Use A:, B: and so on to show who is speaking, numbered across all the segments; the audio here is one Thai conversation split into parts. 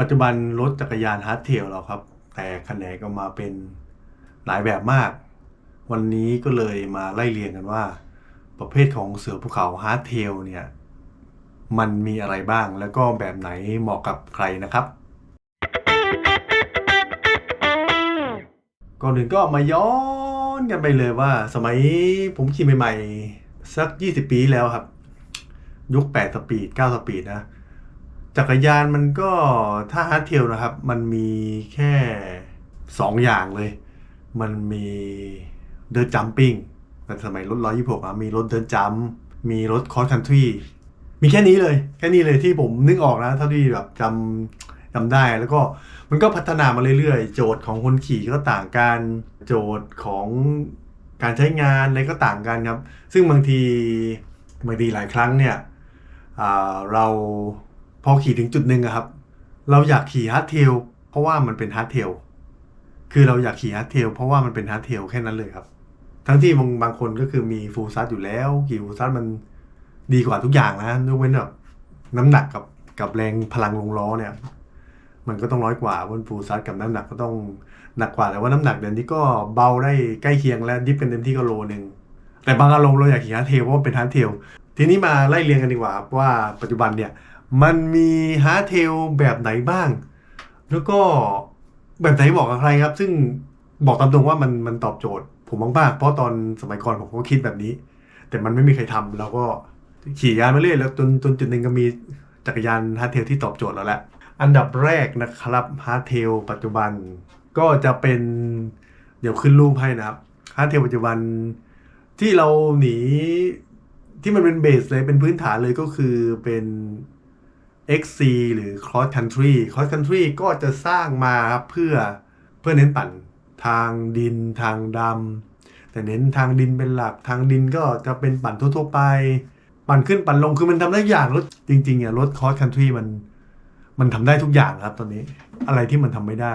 A: ปัจจุบันรถจักรยานฮาร์ดเทลเราครับ แต่แขนงออกมาเป็นหลายแบบมาก วันนี้ก็เลยมาไล่เรียงกันว่า ประเภทของเสือภูเขาฮาร์ดเทลเนี่ย มันมีอะไรบ้างแล้วก็แบบไหนเหมาะกับใครนะครับก่อนอื่นก็มาย้อนกันไปเลยว่า สมัยผมขี่ใหม่ๆ สัก 20 ปีที่แล้วครับ ยุค 8 สปีด 9 สปีดนะ จักรยานมันก็ถ้าฮาร์ดเทลนะครับ มันมีแค่2อย่างเลย มันมีเดินจัมปิ้งแต่สมัยรถ126อะมีรถเดินจัมมีรถคอร์สคันทรีมีแค่นี้เลย แค่นี้เลยที่ผมนึกออกนะเท่าที่แบบจำจำได้แล้วก็มันก็พัฒนามาเรื่อยๆ โจทย์ของคนขี่ก็ต่างกันโจทย์ของการใช้งานอะไรก็ต่างกันครับ ซึ่งบางทีบางทีหลายครั้งเนี่ยเรา พอขี่ถึงจุดหนึ่งอะครับ เราอยากขี่ฮาร์ดเทลเพราะว่ามันเป็นฮาร์ดเทลคือเราอยากขี่ฮาร์ดเทลเพราะว่ามันเป็นฮาร์ดเทลแค่นั้นเลยครับ ทั้งที่บางบางคนก็คือมีฟูลซัดอยู่แล้วขี่ฟูลซัดมันดีกว่าทุกอย่างนะยกเว้นแบบน้ำหนักกับกับแรงพลังลงล้อเนี่ย มันก็ต้องน้อยกว่าบนฟูลซัดกับน้ำหนักก็ต้องหนักกว่าแต่ว่าน้ำหนักเดี๋ยวนี้ก็เบาได้ใกล้เคียงแล้วดิฟเป็นเต็มที่ก็โลนึงแต่บางอารมณ์เราอยากขี่ฮาร์ดเทลเพราะว่าเป็นฮาร์ดเทลทีนี้มาไล่เรียงกันดีกว่าครับว่าปัจจุบันเนี่ย มันมีฮาร์เทลแบบไหนบ้าง แล้วก็แบบไหนบอกกับใครครับ ซึ่งบอกตามตรงว่ามันมันตอบโจทย์ ผมมากๆเพราะตอนสมัยก่อนผมก็คิดแบบนี้ แต่มันไม่มีใครทำเราก็ขี่ยานมาเรื่อยแล้วจนจนจุดหนึ่งก็มีจักรยานฮาร์เทลที่ตอบโจทย์แล้วแหละอันดับแรกนะครับฮาร์เทลปัจจุบันก็จะเป็นเดี๋ยวขึ้นรูปให้นะครับฮาร์เทลปัจจุบันที่เราหนีที่มันเป็นเบสเลยเป็นพื้นฐานเลยก็คือเป็น XC หรือ Cross Country Cross Country ก็จะสร้างมาครับเพื่อเพื่อเน้นปั่นทางดินทางดำแต่เน้นทางดินเป็นหลักทางดินก็จะเป็นปั่นทั่วๆไป ปั่นขึ้นปั่นลงคือมันทำได้อย่างรถจริงๆอะรถ Cross Country มันมันทำได้ทุกอย่างครับตอนนี้อะไรที่มันทำไม่ได้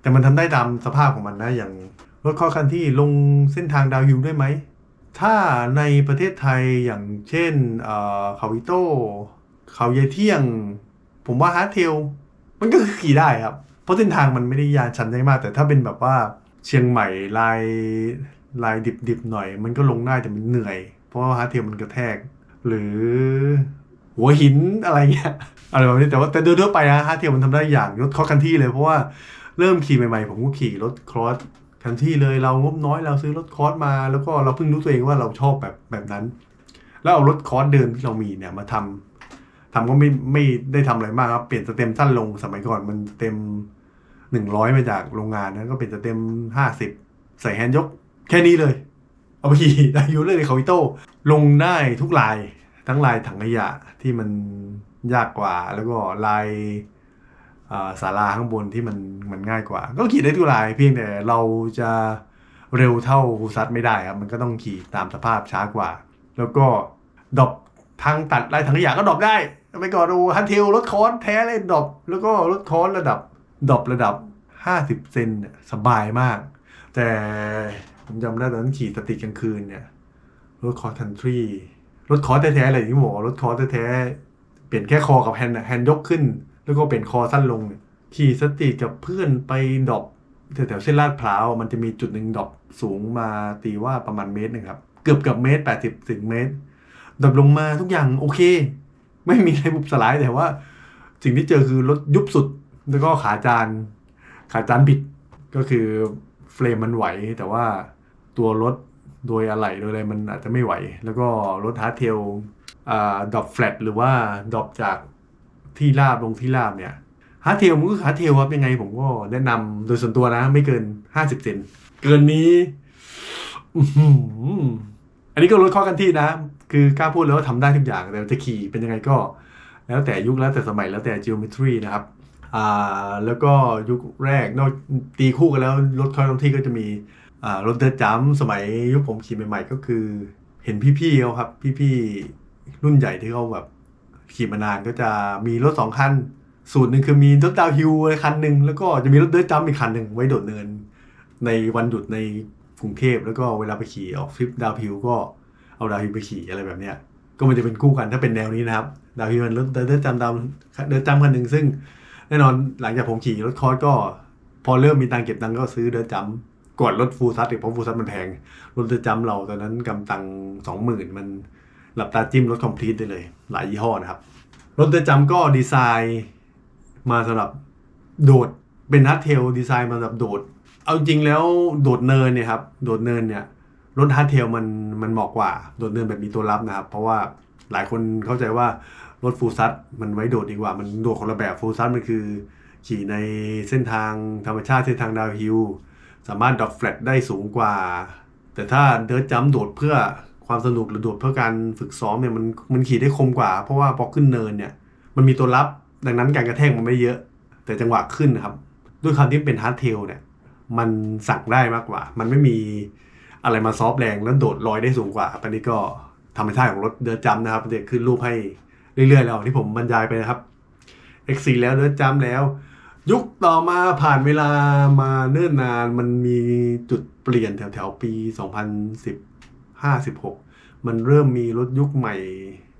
A: แต่มันทำได้ตามสภาพของมันนะอย่างรถ Cross Country ลงเส้นทางดาวฮิลได้ไหมถ้าในประเทศไทยอย่างเช่นเอ่อเขาวิโต้เขาเยเที่ยง ผมว่าฮาร์ดเทลมันก็ขี่ได้ครับ เพราะเส้นทางมันไม่ได้ยานชันได้มาก แต่ถ้าเป็นแบบว่าเชียงใหม่ลายลายดิบๆหน่อย มันก็ลงได้แต่มันเหนื่อย เพราะว่าฮาร์ดเทลมันกระแทก หรือ หัวหินอะไรเงี้ยอะไรแบบนี้แต่ว่าแต่โดยทั่วไปนะฮาร์ดเทลมันทำได้อย่างรถคอสคันที่เลยเพราะว่าเริ่มขี่ใหม่ๆผมก็ขี่รถครอสคันที่เลยเรางบน้อยเราซื้อรถคอร์สมา แล้วก็เราเพิ่งรู้ตัวเองว่าเราชอบแบบแบบนั้น แล้วเอารถคอร์สเดิมที่เรามีเนี่ยมาทำ ทำก็ไม่ไม่ได้ทำอะไรมากครับ เปลี่ยนสเต็มสั้นลงสมัยก่อนมันสเต็มหนึ่งร้อยมาจากโรงงานนะก็เป็นสเต็มห้าสิบใส่แฮนด์ยก แค่นี้เลย เอาไปขี่ได้ยูเลยในคาวิโต้ลงได้ทุกลายทั้งลายถังขยะที่มันยากกว่า แล้วก็ลายอ่าศาข้างบนที่มันมันง่ายกว่า ก็ขี่ได้ทุกลายเพียงแต่เราจะเร็วเท่าฮูซัดไม่ได้ครับ มันก็ต้องขี่ตามสภาพช้ากว่า แล้วก็ดอปทางตัดลายถังขยะก็ดอปได้ ไปก่อนดูฮันเทลรถคอนแท้เลยดรอปแล้วก็รถคอนระดับดรอประดับ 50 เซนเนี่ยสบายมาก แต่ผมจำได้ตอนนั้นขี่สติกลางคืนเนี่ยรถคอร์ทันทรีรถคอร์แท้ๆเลยที่ผมบอกรถคอร์แท้ๆเปลี่ยนแค่คอกับแฮนด์อะแฮนด์ยกขึ้น แล้วก็เปลี่ยนคอสั้นลงเนี่ยขี่สติกับเพื่อนไปดรอปแถวๆเส้นลาดพร้าวมันจะมีจุดหนึ่งดรอปสูงมาตีว่าประมาณเมตรนึงครับ เกือบเกือบเมตร 80ถึงเมตรดรอปลงมาทุกอย่างโอเค ไม่มีอะไรบุบสลายแต่ว่า สิ่งที่เจอคือรถยุบสุด แล้วก็ขาจานขาจานบิดก็คือเฟรมมันไหว แต่ว่าตัวรถโดยอะไหล่โดยอะไรมันอาจจะไม่ไหว แล้วก็รถฮาร์ดเทลอ่าดรอปแฟลตหรือว่าดรอปจากที่ราบลงที่ราบเนี่ยฮาร์ดเทลมันก็ฮาร์ดเทลครับยังไงผมก็แนะนำโดยส่วนตัวนะ ไม่เกิน50เซนเกินนี้อันนี้ก็ลดข้อกันที่นะ คือกล้าพูดแล้วว่าทำได้ทุกอย่างแต่จะขี่เป็นยังไงก็ แล้วแต่ยุคแล้วแต่สมัยแล้วแต่ geometry นะครับอ่าแล้วก็ยุคแรกนอกตีคู่กันแล้วรถคอยที่ก็จะมีอ่ารถเดินจัมสมัยยุคผมขี่ใหม่ ๆ ก็คือ เห็นพี่ๆเขาครับ พี่ๆรุ่นใหญ่ที่เขาแบบขี่มานานก็จะมีรถสองคันสูตรหนึ่งคือมีรถดาวฮิลคันหนึ่งแล้วก็จะมีรถเดินจัมอีกคันหนึ่งไว้โดดเนิน ในวันหยุดในกรุงเทพแล้วก็เวลาไปขี่ออกทริปดาวฮิลก็ เอาดาวฮิลไปขี่อะไรแบบเนี้ยก็มันจะเป็นคู่กันถ้าเป็นแนวนี้นะครับ ดาวฮิลมันรถเดินจำดาวเดินจำคันหนึ่งซึ่ง แน่นอนหลังจากผมขี่รถคอร์สก็ พอเริ่มมีตังเก็บตังก็ซื้อเดินจำกดรถฟูลซัสอีกเพราะฟูลซัสมันแพงรถเดินจำเราตอนนั้นกำตังสองหมื่นมันหลับตาจิ้มรถคอมพลีทได้เลย หลายยี่ห้อนะครับรถเดินจำก็ดีไซน์มาสำหรับโดดเป็นฮาร์ดเทลดีไซน์มาสำหรับโดด เอาจริงแล้วโดดเนินเนี่ยครับโดดเนินเนี่ย รถฮาร์ดเทลมันมันเหมาะกว่า โดดเนินแบบมีตัวรับนะครับ เพราะว่าหลายคนเข้าใจว่ารถฟูลซัสมันไว้โดดดีกว่า มันโดดคนละแบบฟูลซัสมันคือ ขี่ในเส้นทางธรรมชาติเส้นทางดาวฮิลสามารถดรอปแฟลตได้สูงกว่า แต่ถ้าเดิร์จัมโดดเพื่อความสนุกหรือโดดเพื่อการฝึกซ้อมเนี่ยมันมันขี่ได้คมกว่า เพราะว่าพอขึ้นเนินเนี่ยมันมีตัวรับดังนั้นการกระแทกมันไม่เยอะ แต่จังหวะขึ้นนะครับ ด้วยความที่เป็นฮาร์ดเทลเนี่ยมันสั่งได้มากกว่า มันไม่มี อะไรมาซอฟแรงแล้วโดดลอยได้สูงกว่าอันนี้ก็ธรรมชาติของรถเดินจัมนะครับเดี๋ยวขึ้นรูปให้เรื่อยๆแล้วที่ผมบรรยายไปนะครับ X4 แล้วเดินจัมแล้ว ยุคต่อมาผ่านเวลามาเนิ่นนานมันมีจุดเปลี่ยนแถวๆปี 2010 56มันเริ่มมีรถยุคใหม่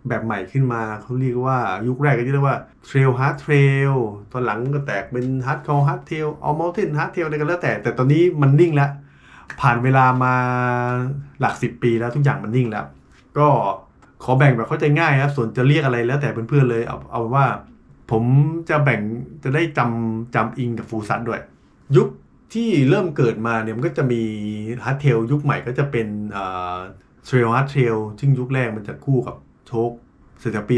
A: แบบใหม่ขึ้นมาเขาเรียกว่ายุคแรกก็เรียกว่า Trail Hard Trail ตอนหลังก็แตกเป็น Hard Core Hardtail All Mountain Hardtail อะไรกันแล้วแต่แต่ตอนนี้มันนิ่งแล้ว ผ่านเวลามาหลักสิบปีแล้วทุกอย่างมันนิ่งแล้ว ก็ขอแบ่งแบบเข้าใจง่ายครับ ส่วนจะเรียกอะไรแล้วแต่เพื่อนๆเลยเอาเอาว่า ผมจะแบ่งจะได้จำจำอิงกับฟูซัตด้วย ยุคที่เริ่มเกิดมาเนี่ยมันก็จะมีฮาร์ดเทลยุคใหม่ก็จะเป็นเอ่อเทรลฮาร์ดเทลซึ่งยุคแรกมันจะคู่กับโชคเสร็จจากปี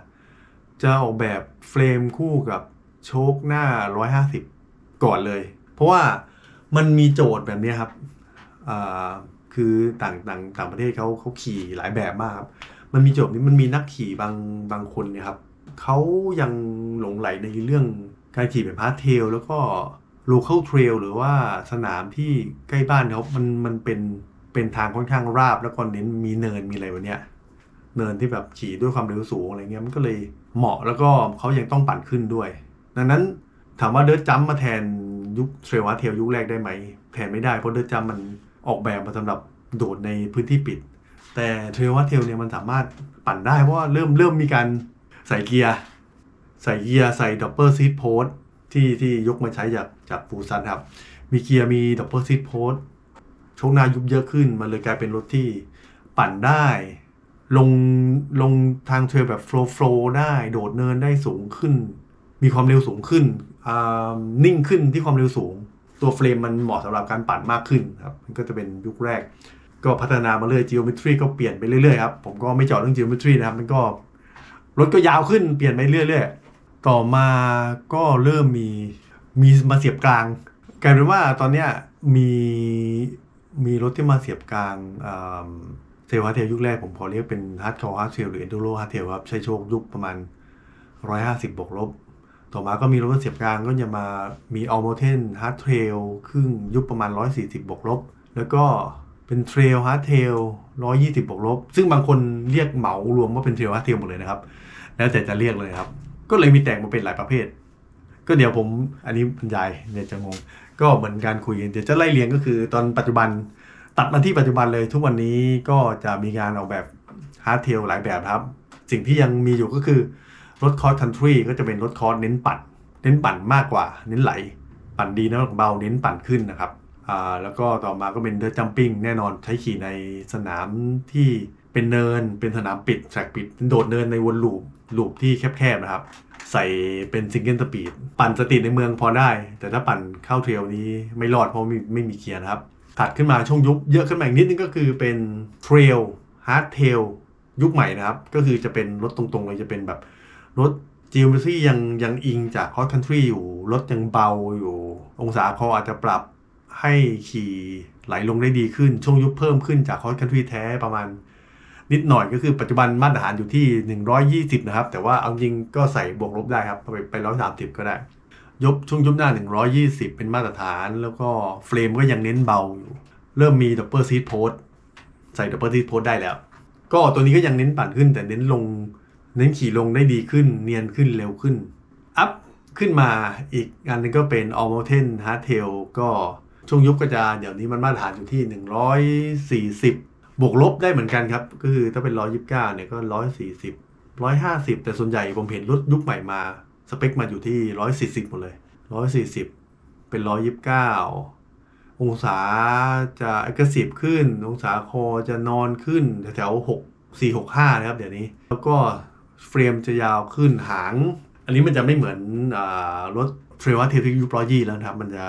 A: 2014-15 จะออกแบบเฟรมคู่กับโชคหน้า 150 ก่อนเลย เพราะว่า มันมีโจทย์แบบนี้ครับคือต่างต่างต่างประเทศเขาเขาขี่หลายแบบมากครับ มันมีโจทย์นี้มันมีนักขี่บางบางคนเนี่ยครับเขายังหลงไหลในเรื่องการขี่แบบพาร์ทเทลแล้วก็ local trail หรือว่าสนามที่ใกล้บ้านเขามันมันเป็นเป็นทางค่อนข้างราบแล้วก็เน้นมีเนินมีอะไรแบบเนี้ยเนินที่แบบขี่ด้วยความเร็วสูงอะไรเงี้ยมันก็เลยเหมาะแล้วก็เขายังต้องปั่นขึ้นด้วย ดังนั้นถามว่าเดิร์จัมมาแทน ยุคเทรลวัตเทลยุคแรกได้ไหมแทนไม่ได้เพราะเดิร์จัมมันออกแบบมาสำหรับโดดในพื้นที่ปิด แต่เทรลวัตเทลเนี่ยมันสามารถปั่นได้เพราะว่าเริ่มเริ่มมีการใส่เกียร์ ใส่เกียร์ใส่ดับเบิลซีดโพสที่ที่ยกมาใช้จากจากฟูซันครับ มีเกียร์มีดับเบิลซีดโพสโชคหน้ายุบเยอะขึ้น มันเลยกลายเป็นรถที่ปั่นได้ ลงลงทางเทรลแบบโฟล์โฟล์ได้ โดดเนินได้สูงขึ้น มีความเร็วสูงขึ้น นิ่งขึ้นที่ความเร็วสูง ตัวเฟรมมันเหมาะสำหรับการปั่นมากขึ้นครับมันก็จะเป็นยุคแรก ก็พัฒนามาเรื่อย geometry ก็เปลี่ยนไปเรื่อยๆครับผมก็ไม่เจาะเรื่อง geometry นะครับมันก็รถก็ยาวขึ้นเปลี่ยนไปเรื่อยๆ ต่อมาก็เริ่มมีมีมาเสียบกลางกลายเป็นว่าตอนเนี้ยมีมีรถที่มาเสียบกลางเทลฮาร์เทลยุคแรกผมขอเรียกเป็นฮาร์ดคอร์ฮาร์ดเทลหรือเอนดูโรฮาร์เทลครับใช้โชคยุคประมาณ 150บวกลบ ต่อมาก็มีรถเสียบกลางก็จะมามีออ l โมเทนฮาร์ดเทรลครึ่งยุคประมาณ 140บวกลบ แล้วก็เป็นเทรลฮาร์ดเทล120บวกลบ ซึ่งบางคนเรียกเหมารวมว่าเป็นเทรลฮาร์ดเทลหมดเลยนะครับ แล้วแต่จะเรียกเลยครับ ก็เลยมีแตกมาเป็นหลายประเภท ก็เดี๋ยวผมอันนี้บรรยายเนี่ยจะงง ก็เหมือนการคุยเดี๋ยวจะไล่เรียงก็คือตอนปัจจุบันตัดมาที่ปัจจุบันเลยทุกวันนี้ก็จะมีการออกแบบฮาร์ดเทลหลายแบบครับ สิ่งที่ยังมีอยู่ก็คือ รถคอร์สคันทรีก็จะเป็นรถคอร์สเน้นปั่น เน้นปั่นมากกว่า เน้นไหล ปั่นดีน้ำหนักเบาเน้นปั่นขึ้นนะครับอ่าแล้วก็ต่อมาก็เป็นเดิร์จัมปิ้งแน่นอนใช้ขี่ในสนามที่เป็นเนินเป็นสนามปิดแทร็กปิดโดดเนินในวนลูปลูปที่แคบๆนะครับ ใส่เป็นซิงเกิลสปีดปั่นสตรีทในเมืองพอได้ แต่ถ้าปั่นเข้าเทรลนี้ไม่รอดเพราะไม่ไม่มีเกียร์นะครับถัดขึ้นมาช่วงยุคเยอะขึ้นมาอีกนิดนึงก็คือเป็นเทรลฮาร์ดเทลยุคใหม่นะครับ ก็คือจะเป็นรถตรงๆเลยจะเป็นแบบ รถ geometry ยังยังอิงจาก hot country อยู่ รถยังเบาอยู่ องศาคออาจจะปรับให้ขี่ไหลลงได้ดีขึ้น ช่วงยุคเพิ่มขึ้นจาก hot country แท้ประมาณ นิดหน่อยก็คือปัจจุบันมาตรฐานอยู่ที่ 120 นะครับ แต่ว่าเอาจริงก็ใส่บวกลบได้ครับ ไปไป130ก็ได้ ยบช่วงยุบหน้า 120 เป็นมาตรฐาน แล้วก็เฟรมก็ยังเน้นเบาอยู่ เริ่มมีดับเบิลซีดโพสใส่ดับเบิลซีดโพสได้แล้ว ก็ตัวนี้ก็ยังเน้นปั่นขึ้นแต่เน้นลง เน้นขี่ลงได้ดีขึ้น เนียนขึ้นเร็วขึ้น อัพขึ้นมาอีกอันนึงก็เป็น All Mountain Hardtail ก็ช่วงยุคก็จะเดี๋ยวนี้มันมาตรฐานอยู่ที่ 140 บวกลบได้เหมือนกันครับ ก็คือถ้าเป็น 129 เนี่ยก็ 140 150 แต่ส่วนใหญ่ผมเห็นรถยุคใหม่มา สเปคมาอยู่ที่ร้อยสี่สิบหมดเลยร้อยสี่สิบเป็นร้อยยิบเก้าองศาจะ aggressive ขึ้น องศาคอจะนอนขึ้นแถวๆหกสี่หกห้านะครับเดี๋ยวนี้ แล้วก็ เฟรมจะยาวขึ้นหาง อันนี้มันจะไม่เหมือนอรถเทรว t เทลที่ยุคร้อยยี่แล้วนะครับ มันจะ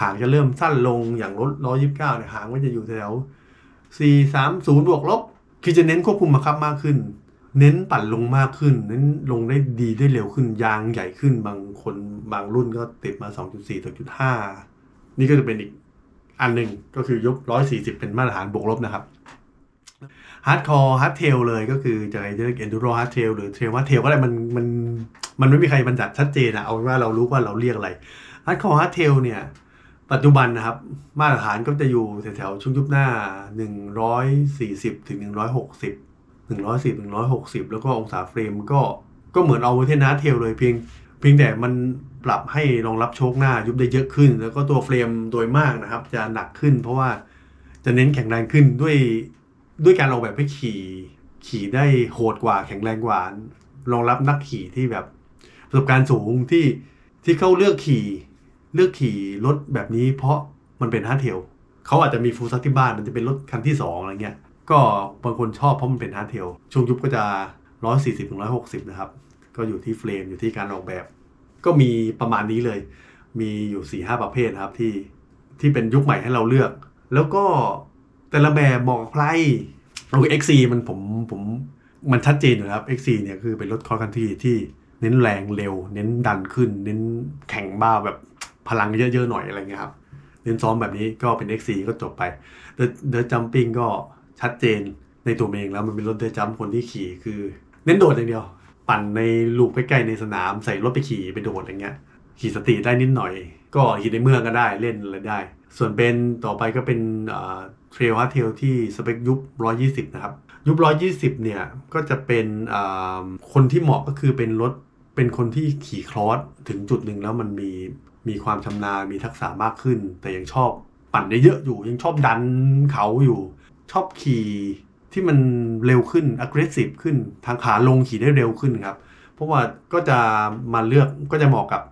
A: หางจะเริ่มสั้นลงอย่างรถร้อยยิบเก้าเนี่ยหางมันจะอยู่แถวสี่สามศูนย์บวกลบคือจะเน้นควบคุมบังคับมากขึ้น เน้นปั่นลงมากขึ้น เน้นลงได้ดีได้เร็วขึ้น ยางใหญ่ขึ้น บางคนบางรุ่นก็ติดมา 2.4 2.5 นี่ก็จะเป็นอีกอันหนึ่งก็คือยก 140 เป็นมาตรฐานบวกลบนะครับ ฮาร์ดคอร์ฮาร์ดเทลเลยก็คือจะเรียกเอนดูโรฮาร์ดเทลหรือเทรลฮาร์ดเทลก็ได้มันมันมันไม่มีใครบัญญัติชัดเจนอะเอาว่าเรารู้ว่าเราเรียกอะไรฮาร์ดคอร์ฮาร์ดเทลเนี่ย ปัจจุบันนะครับ มาตรฐานก็จะอยู่แถวๆช่วงยุบหน้า 140 ถึง 160 110 160 แล้วก็องศาเฟรมก็ก็เหมือนเอาเทนนาเทลเลยเพียงเพียงแต่มันปรับให้รองรับโชคหน้ายุบได้เยอะขึ้น แล้วก็ตัวเฟรมโดยมากนะครับ จะหนักขึ้น เพราะว่าจะเน้นแข็งแรงขึ้นด้วย ด้วยการออกแบบให้ขี่ ขี่ได้โหดกว่าแข็งแรงกว่ารองรับนักขี่ที่แบบประสบการณ์สูงที่ที่เขาเลือกขี่เลือกขี่รถแบบนี้ เพราะมันเป็นฮาร์ดเทลเขาอาจจะมีฟูลซักที่บ้านมันจะเป็นรถคันที่สองอะไรเงี้ยก็บางคนชอบเพราะมันเป็นฮาร์ดเทลช่วงยุบก็จะ 140ถึง160 นะครับ ก็อยู่ที่เฟรมอยู่ที่การออกแบบ ก็มีประมาณนี้เลย มีอยู่4ี่ห้าประเภทครับที่ที่เป็นยุคใหม่ให้เราเลือก แล้วก็ แต่ละแบบเหมาะกับใครโอเค XC มันผมผมมันชัดเจนอยู่แล้วครับ XC เนี่ยคือเป็นรถคอร์คันที่ที่เน้นแรงเร็ว เน้นดันขึ้น เน้นแข่งบ้าแบบพลังเยอะๆหน่อยอะไรเงี้ยครับเน้นซ้อมแบบนี้ก็เป็น XC ก็จบไป The The Jumping ก็ชัดเจนในตัวเองแล้วมันเป็นรถเด e จัมคนที่ขี่คือ เน้นโดดอย่างเดียว ปั่นในลูกใกล้ๆในสนามใส่รถไปขี่ไปโดดอย่างเงี้ย ขี่สตรีได้นิดหน่อย ก็ขี่ในเมืองก็ได้เล่นอะไรได้ ส่วนเป็นต่อไปก็เป็น เทรลฮาร์เทลที่สเปคยุบ 120 นะครับ ยุบ 120 เนี่ย ก็จะเป็นคนที่เหมาะก็คือเป็นรถเป็นคนที่ขี่คลอสถึงจุดหนึ่งแล้วมันมีมีความชำนาญมีทักษะมากขึ้น แต่ยังชอบปั่นได้เยอะอยู่ ยังชอบดันเขาอยู่ ชอบขี่ที่มันเร็วขึ้น aggressive ขึ้นทางขาลงขี่ได้เร็วขึ้นครับ เพราะว่าก็จะมาเลือกก็จะเหมาะกับ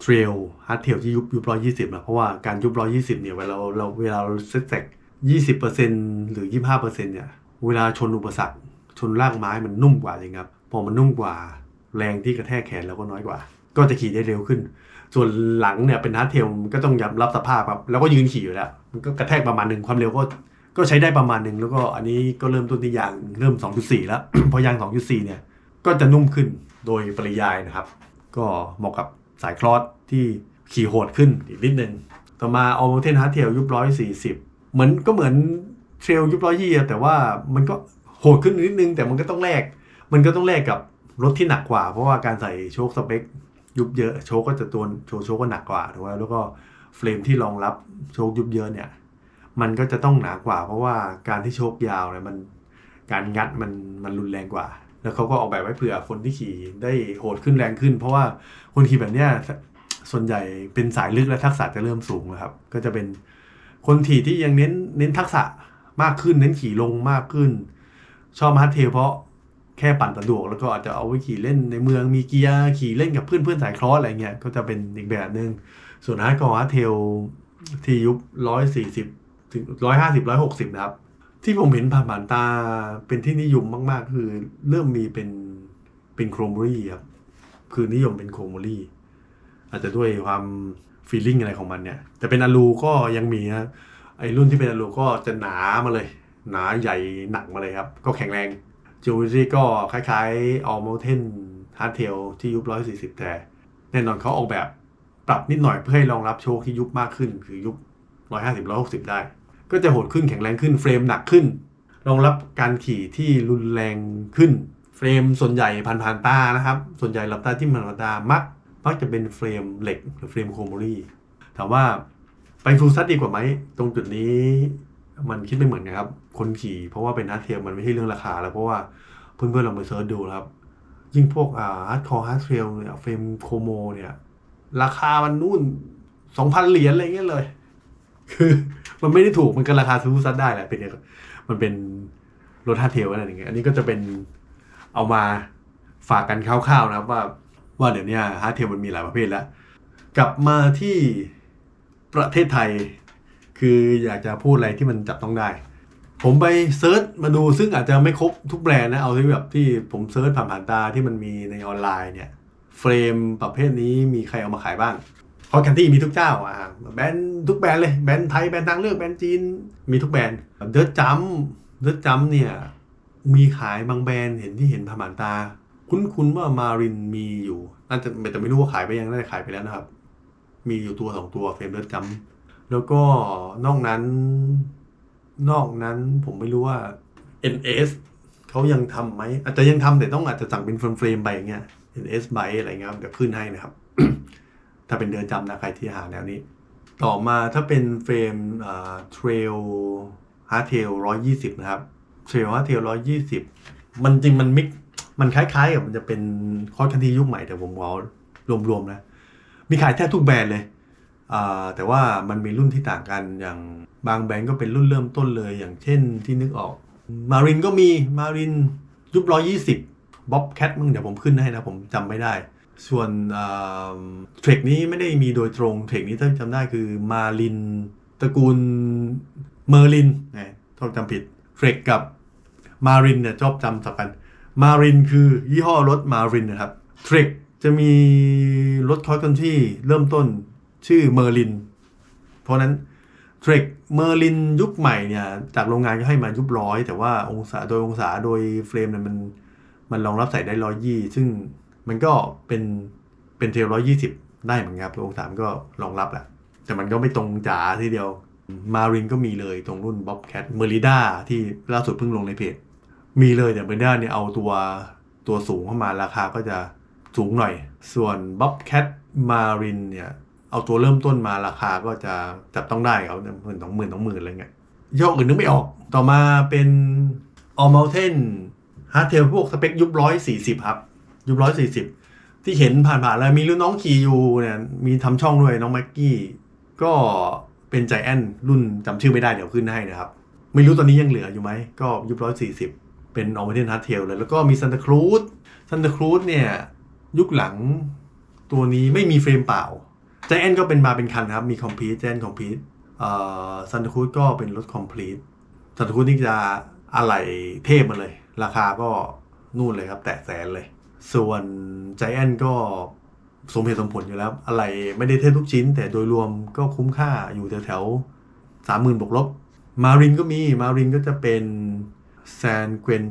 A: เทรลฮาร์ดเทลที่ยุบยุบร้อยยี่สิบนะเพราะว่าการยุบร้อยยี่สิบเนี่ยเวลาเราเวลาเราเซตแตก ยี่สิบเปอร์เซ็นหรือยี่ห้าเปอร์เซ็นเนี่ยเวลาชนอุปสรรค ชนรากไม้มันนุ่มกว่าจริงครับพอมันนุ่มกว่าแรงที่กระแทกแขนเราก็น้อยกว่า ก็จะขี่ได้เร็วขึ้น ส่วนหลังเนี่ยเป็นฮาร์ดเทลก็ต้องยอมรับสภาพครับแล้วก็ยืนขี่อยู่แล้วมันก็กระแทกประมาณหนึ่งความเร็วก็ก็ใช้ได้ประมาณหนึ่งแล้วก็อันนี้ก็เริ่มต้นที่ยางเริ่ม 2.4 แล้วพราะยาง 2.4 เนี่ยก็จะนุ่มขึ้นโดยปริยายนะครับ ก็เหมาะกับสายคลอสที่ขี่โหดขึ้นอีกนิดนึงต่อมาเอาเทนฮาร์เทลยุบร้อยสี่สิบ เหมือนก็เหมือนเทรลยุบร้อยยี่แต่ว่ามันก็โหดขึ้นนิดนึง แต่มันก็ต้องแลกมันก็ต้องแลกกับรถที่หนักกว่า เพราะว่าการใส่โชคสเปค ยุบเยอะโชคก็จะตัวโชคโชคก็หนักกว่าถูกไหมแล้วก็เฟรมที่รองรับโชคยุบเยอะเนี่ย มันก็จะต้องหนากว่า เพราะว่าการที่โชคยาวเนี่ยมันการงัดมันมันรุนแรงกว่า แล้วเขาก็ออกแบบไว้เผื่อคนที่ขี่ได้โหดขึ้นแรงขึ้น เพราะว่าคนขี่แบบเนี้ยส่วนใหญ่เป็นสายลึกและทักษะจะเริ่มสูงนะครับ ก็จะเป็น คนขี่ที่ยังเน้นเน้นทักษะมากขึ้นเน้นขี่ลงมากขึ้น ชอบฮาร์ดเทลเพราะแค่ปั่นสะดวกแล้วก็อาจจะเอาไว้ขี่เล่นในเมืองมีเกียร์ขี่เล่นกับเพื่อนเพื่อนสายคลอสอะไรเงี้ยก็จะเป็นอีกแบบหนึง่งส่วนฮาร์ดคอร์ฮาร์ดเทลที่ยุบร้อยสี่สิบถึงร้อยห้าสิบร้อยหกสิบนะครับ ที่ผมเห็นผ่านตาเป็นที่นิยมมาก ๆ คือเริ่มมีเป็นเป็นโครโมลี่ครับคือนิยมเป็นโครโมลี่อาจจะด้วยความ ฟีลลิ่งอะไรของมันเนี่ย แต่เป็นอะลูก็ยังมีนะไอ้รุ่นที่เป็นอะลูก็จะหนามาเลย หนาใหญ่หนักมาเลยครับ ก็แข็งแรงจูวิซี่ก็คล้ายๆออ m มเทนฮาร์ดเทลที่ยุบร้อยสี่สิบแต่แน่นอนเขาออกแบบปรับนิดหน่อยเพื่อให้รองรับโชคที่ยุบมากขึ้น คือยุบร้อยห้าสิบร้อยหกสิบได้ ก็จะโหดขึ้นแข็งแรงขึ้นเฟรมหนักขึ้น รองรับการขี่ที่รุนแรงขึ้น เฟรมส่วนใหญ่ผ่านผ่านตานะครับ ส่วนใหญ่หลับตาที่มันหลับตามัก มักจะเป็นเฟรมเหล็กหรือเฟรมโครโมลี่ถามว่าไปฟูลซัดดีกว่าไหม ตรงจุดนี้มันคิดไม่เหมือนกันครับ คนขี่เพราะว่าเป็นฮาร์ดเทลมันไม่ใช่เรื่องราคา แล้วเพราะว่าเพื่อนๆลองไปเซิร์ชดูครับ ยิ่งพวกอ่าฮาร์ดคอร์ฮาร์ดเทลเนี่ยเฟรมโครโมเนี่ย ราคามันนู่นสองพันเหรียญอะไรเงี้ยเลย คือมันไม่ได้ถูกมันก็ราคาซื้อซัดได้แหละเป็นมันเป็นรถฮาร์ดเทลอะไรอย่างเงี้ยอันนี้ก็จะเป็นเอามาฝากกันคร่าวๆนะครับว่า ว่าเดี๋ยวนี้ฮาร์ดเทลมันมีหลายประเภทแล้ว กลับมาที่ประเทศไทย คืออยากจะพูดอะไรที่มันจับต้องได้ ผมไปเซิร์ชมาดูซึ่งอาจจะไม่ครบทุกแบรนด์นะ เอาที่แบบที่ผมเซิร์ชผ่านๆตาที่มันมีในออนไลน์เนี่ยเฟรมประเภทนี้มีใครเอามาขายบ้างคอร์คันที่มีทุกเจ้าอะแบรนด์ทุกแบรนด์เลยแบรนด์ไทยแบรนด์ทางเลือกแบรนด์จีนมีทุกแบรนด์เดิร์จัมเดิร์จัมเนี่ยมีขายบางแบรนด์เห็นที่เห็นผ่านตา คุ้นๆว่ามารินมีอยู่น่าจะแต่ไม่รู้ว่าขายไปยังน่าจะขายไปแล้วนะครับ มีอยู่ตัวสองตัวเฟรมเดิร์จัมแล้วก็นอกนั้น นอกนั้นผมไม่รู้ว่า NS เขายังทำไหมอาจจะยังทำแต่ต้องอาจจะสั่งเป็นเฟรมๆไปอย่างเงี้ย NS ใบอะไรเงี้ยเดี๋ยวขึ้นให้นะครับ ถ้าเป็นเดินจำนะใครที่หาแนวนี้ ต่อมาถ้าเป็นเฟรมเทรลฮาร์เทลร้อยยี่สิบนะครับเทรลฮาร์เทลร้อยยี่สิบมันจริงมันมิก มันคล้ายๆกับมันจะเป็นคอร์สคันทียุคใหม่แต่ผมเอารวมๆนะ มีขายแทบทุกแบรนด์เลยแต่ว่ามันมีรุ่นที่ต่างกันอย่างบางแบรนด์ก็เป็นรุ่นเริ่มต้นเลย อย่างเช่นที่นึกออกมารินก็มีมารินยุคร้อยยี่สิบบ๊อบแคทมึงเดี๋ยวผมขึ้นให้นะผมจำไม่ได้ ส่วนเทรคนี้ไม่ได้มีโดยตรงเทรคนี้ถ้าจำได้คือมารินตระกูลเมอร์ลินนะชอบจำผิดเทรคกับมารินเนี่ยชอบจำสับกัน มารินคือยี่ห้อรถมารินนะครับทรคจะมีรถคอร์คันที่เริ่มต้นชื่อเมอร์ลิน เพราะนั้นเทรคเมอร์ลินยุคใหม่เนี่ย จากโรงงานก็ให้มายุคร้อย แต่ว่าองศาโดยองศาโดยเฟรมเนี่ยมันมันรองรับใส่ได้ร้อยยี่ซึ่งมันก็เป็นเป็นเทลร้อยยี่สิบได้เหมือนกันครับองศามันก็รองรับแหละแต่มันก็ไม่ตรงจ๋าทีเดียวมารินก็มีเลยตรงรุ่นบ๊อบแคทเมอริด้าที่ล่าสุดเพิ่งลงในเพจ มีเลยแต่เมอริด้าเนี่ยเอาตัวตัวสูงเข้ามาราคาก็จะสูงหน่อย ส่วนบ๊อบแคทมารินเนี่ย เอาตัวเริ่มต้นมาราคาก็จะจับต้องได้เขาหมื่นสองหมื่นสองหมื่นอะไรเงี้ยยกอื่นนึกไม่ออก ต่อมาเป็น All Mountain ฮาร์เทลพวกสเปคยุบร้อยสี่สิบครับ ยุบร้อยสี่สิบที่เห็นผ่านๆแล้วมีรุ่นน้องขี่อยู่เนี่ย มีทำช่องด้วยน้องแม็กกี้ ก็เป็นใจแอนรุ่นจำชื่อไม่ได้เดี๋ยวขึ้นให้นะครับ ไม่รู้ตอนนี้ยังเหลืออยู่ไหมก็ยุบร้อยสี่สิบ เป็น All Mountain Hard Tail เลย แล้วก็มี Santa Cruz Santa Cruz เนี่ย ยุคหลังตัวนี้ไม่มีเฟรมเปล่าใจแอนก็เป็นมาเป็นคันครับ มีคอมพลีทใจนคอมพลีทเอ่อซันตาครูดก็เป็นรถคอมพลีทซันตาครูดนี่จะอะไหล่เทพมาเลย ราคาก็นู่นเลยครับ แตะแสนเลย ส่วนใจแอนก็สมเหตุสมผลอยู่แล้ว อะไรไม่ได้เทพทุกชิ้น แต่โดยรวมก็คุ้มค่าอยู่แถวๆสามหมื่นบวกลบ มารินก็มีมารินก็จะเป็น แซนเควน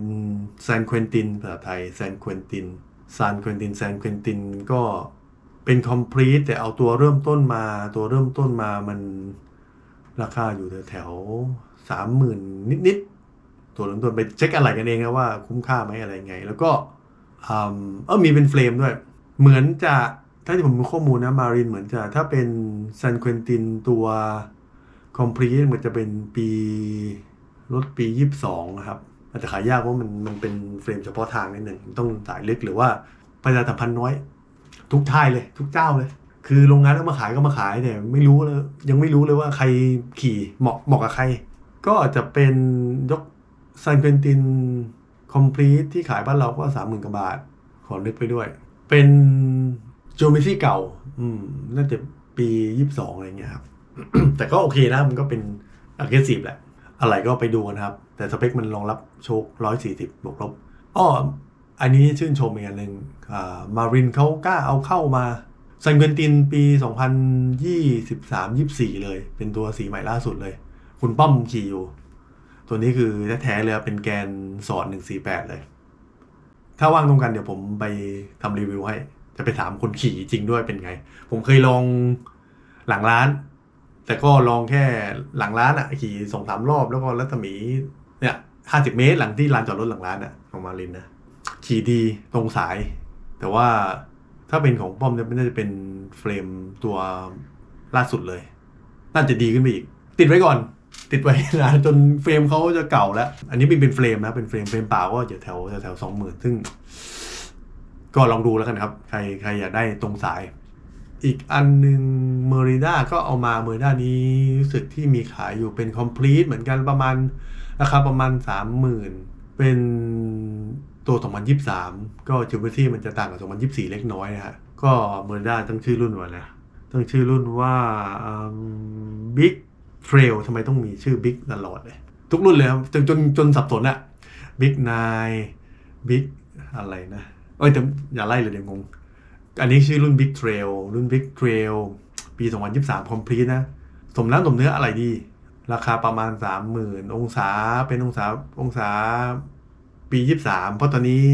A: แซนเควนตินภาษาไทยแซนเควนตินซานเควนตินแซนเควนตินก็เป็นคอมพลีทแต่เอาตัวเริ่มต้นมาตัวเริ่มต้นมามันราคาอยู่แถวสามหมื่นนิดๆ ตัวเริ่มต้นไปเช็คอะไรกันเองนะว่าคุ้มค่าไหมอะไรไง แล้วก็เออมีเป็นเฟรมด้วย เหมือนจะถ้าที่ผมมีข้อมูลนะมารินเหมือนจะถ้าเป็นซันเควนตินตัวคอมพลีทมันจะเป็นปี รถปี 22 นะครับ อาจจะขายยากเพราะมันมันเป็นเฟรมเฉพาะทางนิดหนึ่งต้องสายลึกหรือว่าประชาสัมพันธ์น้อย ทุกท่ายเลย ทุกเจ้าเลย คือโรงงานเอามาขายก็มาขายแต่ไม่รู้เลยยังไม่รู้เลยว่าใครขี่เหมาะเหมาะกับใคร ก็อาจจะเป็นยกซันเควนตินคอมพลีทที่ขายบ้านเราก็สามหมื่นกว่าบาท ขอนึกไปด้วย เป็นโจมิซี่เก่า อืม น่าจะปียี่สิบสองอะไรเงี้ยครับ แต่ก็โอเคนะ มันก็เป็นอ g เ e s s i v e แหละ อะไรก็ไปดูนะครับ แต่สเปคมันรองรับโชคร้อยสี่สิบบวกลบอ้ออันนี้ชื่นชมอีกอันหนึ่งมารินเขากล้าเอาเข้ามาซันเกนตินปี 2023-24 เลย เป็นตัวสีใหม่ล่าสุดเลย คุณป้อมขี่อยู่ ตัวนี้คือแท้ๆเลยเป็นแกนสอน 148 เลย ถ้าว่างตรงกันเดี๋ยวผมไปทำรีวิวให้ จะไปถามคนขี่จริงด้วยเป็นไง ผมเคยลองหลังร้าน แต่ก็ลองแค่หลังร้านอะขี่สองสามรอบแล้วก็รัศมีเนี่ยห้าสิบเมตรหลังที่ลานจอดรถหลังร้านอะของมารินนะขี่ดีตรงสาย แต่ว่าถ้าเป็นของป้อมเนี่ยน่าจะเป็นเฟรมตัวล่าสุดเลย น่าจะดีขึ้นไปอีก ติดไว้ก่อน ติดไว้นะจนเฟรมเขาจะเก่าแล้ว อันนี้เป็นเป็นเฟรมนะเป็นเฟรมเฟรมเปล่าก็อยู่แถวแถวสองหมื่นซึ่ง ก็ลองดูแล้วกันครับ ใครใครอยากได้ตรงสาย อีกอันหนึ่งเมอริด้าก็เอามาเมอริด้านี้รู้สึกที่มีขายอยู่เป็นคอมพลีทเหมือนกันประมาณราคาประมาณสามหมื่นเป็นตัว 2023 ก็จิวเวลรี่มันจะต่างกับ 2024 เล็กน้อยนะฮะ ก็เมอร์ด้าตั้งชื่อรุ่นว่านะตั้งชื่อรุ่นว่าบิ๊กเทรลทำไมต้องมีชื่อบิ๊กตลอดเลย ทุกรุ่นเลยครับจนจนจนสับสนอะบิ๊กไนบิ๊กอะไรนะ เอ้ยแต่อย่าไล่เลยเดี๋ยวงง อันนี้ชื่อรุ่น Big Trail รุ่น Big Trail ปี 2023 Complete นะ สมน้ำสมเนื้ออะไรดี ราคาประมาณ 30,000 องศาเป็นองศาองศาปี 23 เพราะตอนนี้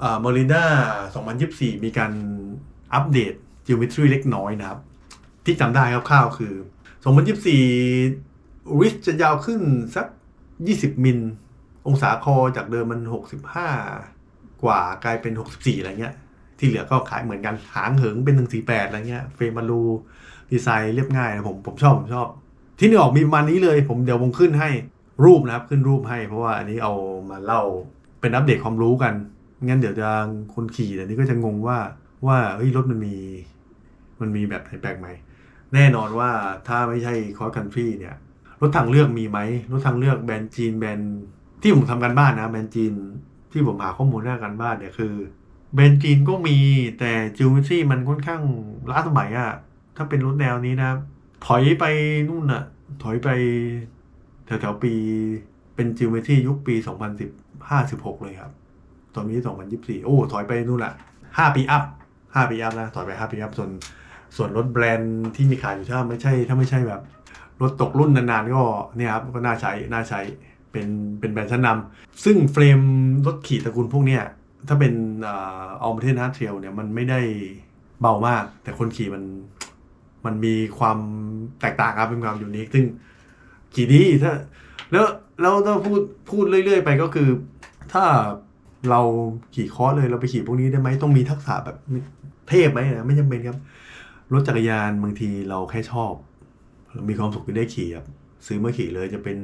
A: เอ่อ Merida 2024 มีการอัปเดต Geometry เล็กน้อยนะครับ ที่จำได้คร่าวๆคือ 2024วิชจะยาวขึ้นสัก 20 มิล องศาคอจากเดิมมัน 65 กว่ากลายเป็น 64 อะไรเงี้ย ที่เหลือก็ขายเหมือนกันหางเหิงเป็น148อะไรเงี้ยเฟรมารูดีไซน์เรียบง่ายนะผมผมชอบผมชอบ ที่นี่ออกมีประมาณนี้เลย ผมเดี๋ยวผมขึ้นให้รูปนะครับขึ้นรูปให้เพราะว่าอันนี้เอามาเล่าเป็นอัปเดตความรู้กัน งั้นเดี๋ยวจะคนขี่เดี๋ยวนี้ก็จะงงว่าว่าเฮ้ยรถมันมี มันมีแบบไหนแปลกใหม่แน่นอนว่าถ้าไม่ใช่คอร์ c คันทรีเนี่ย รถทางเลือกมีไหมรถทางเลือกแบรนด์จีนแบรนด์ที่ผมทำกันบ้านนะแบรนด์จีนที่ผมหาข้อมูลหน้ากันบ้านเนี่ยคือ แบรนด์จีนก็มีแต่จิวเวลรี่มันค่อนข้างล้าสมัยอะถ้าเป็นรถแนวนี้นะ ถอยไปนู่นอะถอยไปแถวๆปีเป็นจิวเวลรี่ยุคปี 2015 16เลยครับ ตอนนี้ 2024 โอ้ ถอยไปนู่นละ5ปีอัพ5ปีอัพนะ ถอยไป 5 ปีอัพส่วนส่วนรถแบรนด์ที่มีขายอยู่ถ้าไม่ใช่ ถ้าไม่ใช่แบบ รถตกรุ่นนานๆ ก็เนี่ยครับก็น่าใช้น่าใช้เป็นเป็นแบรนด์ชั้นนำซึ่งเฟรมรถขี่ตระกูลพวกเนี้ย ถ้าเป็นเอ่อออมเทนฮาร์เทลเนี่ยมันไม่ได้เบามาก แต่คนขี่มันมันมีความแตกต่างครับเป็นความยูนิคซึ่งขี่ดีถ้าแล้วแล้วถ้าพูดพูดเรื่อย ๆ ไปก็คือ ถ้าเราขี่คอร์สเลยเราไปขี่พวกนี้ได้ไหมต้องมีทักษะแบบเทพไหมนะไม่จำเป็นครับรถจักรยานบางทีเราแค่ชอบ มีความสุขที่ได้ขี่ครับซื้อมาขี่เลยจะเป็น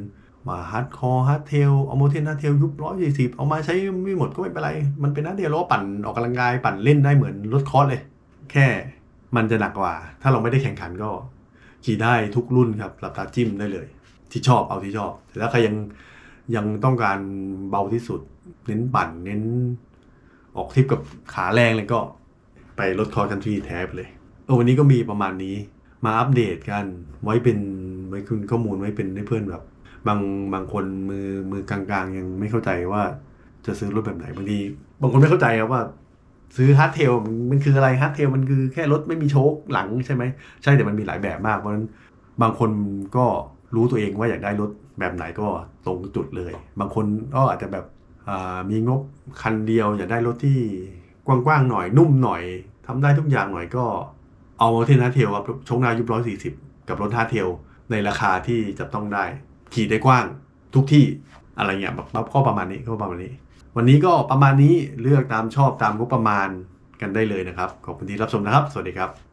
A: มาฮาร์ดคอร์ฮาร์ดเทลเอาโมเทนฮาร์ดเทลยุบร้อยสี่สิบเอามาใช้ไม่หมดก็ไม่เป็นไร มันเป็นฮาร์ดเทลล้อปั่นออกกำลังกายปั่นเล่นได้เหมือนรถคอร์สเลย แค่มันจะหนักกว่า ถ้าเราไม่ได้แข่งขันก็ขี่ได้ทุกรุ่นครับหลับตาจิ้มได้เลย ที่ชอบเอาที่ชอบแต่ถ้าใครยังยังต้องการเบาที่สุด เน้นปั่นเน้น ออกทริปกับขาแรงเลยก็ ไปรถคอร์คันทรีแท้ไปเลยเออวันนี้ก็มีประมาณนี้ มาอัปเดตกันไว้เป็นไว้คุณข้อมูลไว้เป็นให้เพื่อนแบบ บางบางคนมือมือกลางๆ ยังไม่เข้าใจว่าจะซื้อรถแบบไหนบางทีบางคนไม่เข้าใจครับว่า ซื้อฮาร์ดเทลมันคืออะไรฮาร์ดเทลมันคือแค่รถไม่มีโชคหลังใช่ไหมใช่แต่มันมีหลายแบบมากเพราะฉะนั้นบางคนก็รู้ตัวเองว่าอยากได้รถแบบไหนก็ตรงจุดเลย บางคนก็อาจจะแบบมีงบคันเดียว อยากได้รถที่กว้างๆหน่อยนุ่มหน่อยทำได้ทุกอย่างหน่อยก็เอาเทนฮาร์เทลครับชกหนายุบร้อยสี่สิบกับรถฮาร์เทลในราคาที่จับต้องได้ ขี่ได้กว้างทุกที่อะไรเงี้ยแบบก็ประมาณนี้ก็ประมาณนี้ วันนี้ก็ประมาณนี้เลือกตามชอบตามงบประมาณกันได้เลยนะครับ ขอบคุณที่รับชมนะครับ สวัสดีครับ